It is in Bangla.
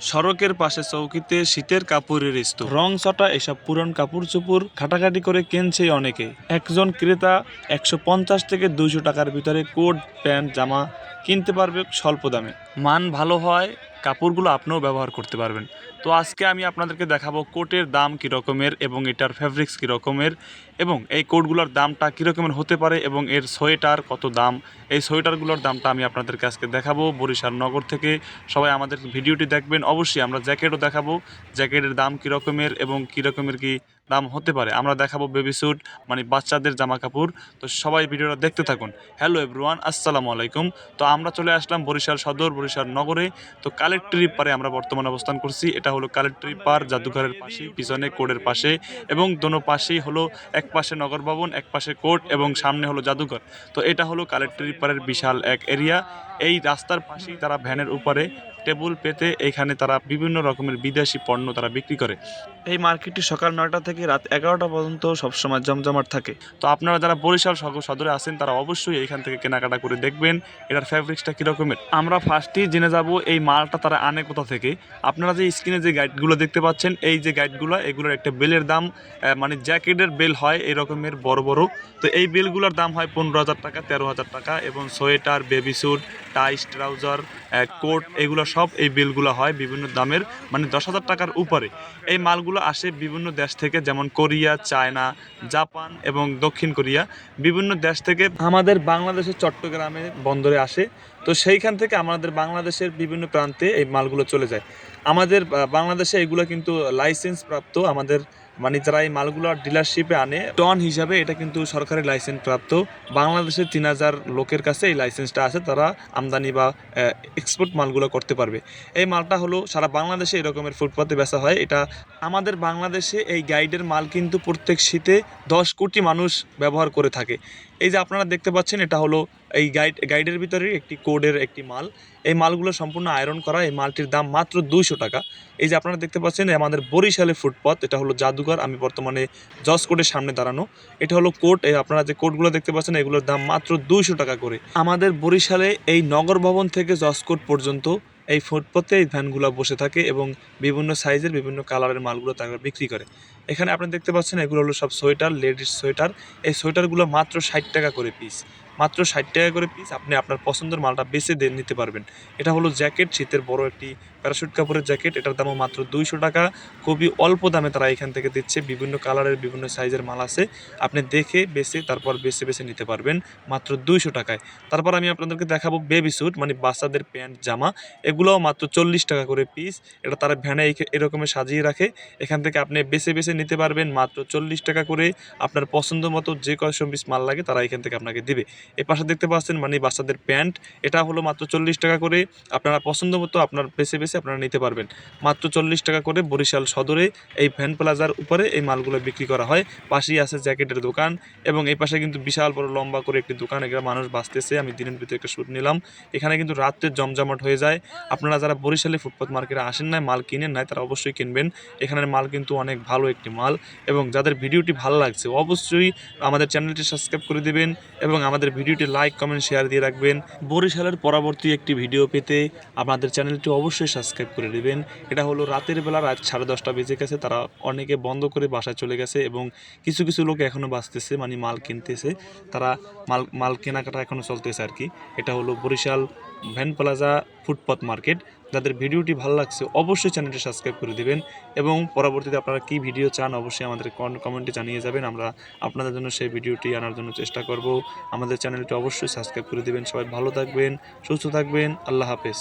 সড়কের পাশে চৌকিতে শীতের কাপড়ের স্তূপ। রং চটা এসব পুরন কাপড় চুপুর খাটাখাটি করে কেনছে অনেকে। একজন ক্রেতা একশো পঞ্চাশ থেকে দুইশো টাকার ভিতরে কোট প্যান্ট জামা কিনতে পারবে স্বল্প দামে। মান ভালো হয় কাপড়গুলো আপনিও ব্যবহার করতে পারবেন। তো আজকে আমি আপনাদেরকে দেখাবো কোটের দাম কী রকমের এবং এটার ফ্যাব্রিক্স কী রকমের এবং এই কোটগুলোর দামটা কী রকমের হতে পারে এবং এর সোয়েটার কত দাম। এই সোয়েটারগুলোর দামটা আমি আপনাদেরকে আজকে দেখাবো বরিশাল নগর থেকে। সবাই আমাদের ভিডিওটি দেখবেন। অবশ্যই আমরা জ্যাকেটও দেখাবো। জ্যাকেটের দাম কী রকমের এবং কী রকমের কি দাম হতে পারে। আমরা দেখাবো বেবি স্যুট মানে বাচ্চাদের জামা কাপড় তো সবাই ভিডিওটা দেখতে থাকুন। হ্যালো এভরিওয়ান আসসালামু আলাইকুম। তো আমরা চলে আসলাম বরিশাল সদর, বরিশাল নগরে। তো কালেক্টরি পারে আমরা বর্তমানে অবস্থান করছি। এটা হলো কালেক্টরি পার জাদুঘরের পাশে, পিছনে কোর্টের পাশে এবং দোনো পাশেই হলো এক পাশে নগর ভবন, এক পাশে কোর্ট এবং সামনে হলো জাদুঘর। তো এটা হলো কালেক্টরি পারের বিশাল এক এরিয়া এই রাস্তার পাশেই তারা ভ্যানের উপরে টেবুল পেতে এখানে তারা বিভিন্ন রকমের বিদেশি পণ্য তারা বিক্রি করে। এই মার্কেটটি সকাল নয়টা থেকে রাত এগারোটা পর্যন্ত সবসময় জমজমাট থাকে। তো আপনারা যারা বরিশাল সদর সদরে আছেন তারা অবশ্যই এখান থেকে কেনাকাটা করে দেখবেন এটার ফ্যাব্রিক্সটা কীরকমের। আমরা ফার্স্টেই জেনে যাব এই মালটা তারা আনে কোথা থেকে। আপনারা যে স্ক্রিনে যে গাইডগুলো দেখতে পাচ্ছেন এই যে গাইডগুলো এগুলোর একটা বেলের দাম মানে জ্যাকেটের বেল হয় এই রকমের বড় বড়। তো এই বেলগুলোর দাম হয় পনেরো হাজার টাকা তেরো হাজার টাকা এবং sweater baby suit ties trouser coat, এগুলো সব এই বিলগুলো হয় বিভিন্ন দামের মানে দশ হাজার টাকার উপরে। এই মালগুলো আসে বিভিন্ন দেশ থেকে, যেমন কোরিয়া, চায়না, জাপান এবং দক্ষিণ কোরিয়া। বিভিন্ন দেশ থেকে আমাদের বাংলাদেশের চট্টগ্রামে বন্দরে আসে। তো সেইখান থেকে আমাদের বাংলাদেশের বিভিন্ন প্রান্তে এই মালগুলো চলে যায়। আমাদের বাংলাদেশে এগুলো কিন্তু লাইসেন্স প্রাপ্ত আমাদের মানে যারা এই মালগুলো ডিলারশিপে আনে টন হিসাবে এটা কিন্তু সরকারি লাইসেন্স প্রাপ্ত। বাংলাদেশের তিন হাজার লোকের কাছে এই লাইসেন্সটা আছে, তারা আমদানি বা এক্সপোর্ট মালগুলো করতে পারবে। এই মালটা হলো সারা বাংলাদেশে এরকমের ফুটপাতে বেচা হয়। এটা আমাদের বাংলাদেশে এই গাইডের মাল কিন্তু প্রত্যেক শীতে দশ কোটি মানুষ ব্যবহার করে থাকে। এই যে আপনারা দেখতে পাচ্ছেন, এটা হলো এই গাইড গাইডের ভিতরে একটি কোডের একটি মাল। এই মালগুলো সম্পূর্ণ আয়রন করা, এই মালটির দাম মাত্র দুইশো টাকা। এই যে আপনারা দেখতে পাচ্ছেন আমাদের বরিশালে ফুটপথ এটা হলো জাদুঘর। আমি বর্তমানে জজ কোর্টের সামনে দাঁড়ানো। এটা হলো কোর্ট এই আপনারা যে কোর্টগুলো দেখতে পাচ্ছেন, এগুলোর দাম মাত্র দুইশো টাকা করে। আমাদের বরিশালে এই নগর ভবন থেকে জজ কোর্ট পর্যন্ত এই ফুটপথে এই ভ্যানগুলো বসে থাকে এবং বিভিন্ন সাইজের বিভিন্ন কালারের মালগুলো তারা বিক্রি করে। এখানে আপনি দেখতে পাচ্ছেন, এগুলো হলো সব সোয়েটার, লেডিস সোয়েটার। এই সোয়েটারগুলো মাত্র ষাট টাকা করে পিস মাত্র ষাট টাকা করে পিস আপনি আপনার পছন্দের মালটা বেছে দিয়ে নিতে পারবেন। এটা হলো জ্যাকেট শীতের বড় একটি প্যারাশুট কাপড়ের জ্যাকেট এটার দামও মাত্র দুইশো টাকা। খুবই অল্প দামে তারা এখান থেকে দিচ্ছে। বিভিন্ন কালারের বিভিন্ন সাইজের মাল আছে। আপনি দেখে বেছে তারপর বেছে বেছে নিতে পারবেন মাত্র দুইশো টাকায়। তারপর আমি আপনাদেরকে দেখাবো বেবি স্যুট মানে বাচ্চাদের প্যান্ট, জামা। এগুলোও মাত্র চল্লিশ টাকা করে পিস এটা তারা ভ্যানে এরকমের সাজিয়ে রাখে। এখান থেকে আপনি বেছে বেছে নিতে পারবেন মাত্র চল্লিশ টাকা করে। আপনার পছন্দ মতো যে কয়শো পিস মাল লাগে, তারা এখান থেকে আপনাকে দিবে। এই পাশে দেখতে পাচ্ছেন মানে বাচ্চাদের প্যান্ট। এটা হলো মাত্র চল্লিশ টাকা করে। আপনারা পছন্দ মতো আপনার বেছে বেছে আপনারা নিতে পারবেন। মাত্র চল্লিশ টাকা করে বরিশাল সদরে এই ভ্যান প্লাজার উপরে এই মালগুলো বিক্রি করা হয়। পাশেই আছে জ্যাকেটের দোকান এবং এই পাশে কিন্তু বিশাল বড় লম্বা করে একটি দোকান। এখানে মানুষ বাঁচতেছে। আমি দিনের ভিতরে একটা শ্যুট নিলাম। এখানে কিন্তু রাত্রে জমজমাট হয়ে যায়। আপনারা যারা বরিশালে ফুটপাত মার্কেটে আসেন না মাল কিনেন নাই, তারা অবশ্যই কিনবেন। এখানের মাল কিন্তু অনেক ভালো একটি মাল এবং যাদের ভিডিওটি ভালো লাগছে, অবশ্যই আমাদের চ্যানেলটি সাবস্ক্রাইব করে দিবেন এবং আমাদের ভিডিওটি লাইক, কমেন্ট, শেয়ার দিয়ে রাখবেন। বরিশালের পরবর্তী একটি ভিডিও পেতে আপনাদের চ্যানেলটি অবশ্যই সাবস্ক্রাইব করে দেবেন। এটা হলো রাতের বেলা রাত সাড়ে দশটা বেজে গেছে, তারা অনেকে বন্ধ করে বাসায় চলে গেছে এবং কিছু কিছু লোক এখনও বাঁচতেছে মানে মাল কিনতেছে। তারা মাল মাল কেনাকাটা এখনও চলতেছে আর কি। এটা হলো Barishal van plaza footpath market. যাদের ভিডিওটি ভালো লাগছে অবশ্যই চ্যানেলটি সাবস্ক্রাইব করে দেবেন এবং পরবর্তীতে আপনারা কি ভিডিও চান অবশ্যই আমাদের কমেন্টে জানিয়ে যাবেন। আমরা আপনাদের জন্য সেই ভিডিওটি আনার জন্য চেষ্টা করব। আমাদের চ্যানেলটি অবশ্যই সাবস্ক্রাইব করে দেবেন। সবাই ভালো থাকবেন, সুস্থ থাকবেন। আল্লাহ হাফেজ।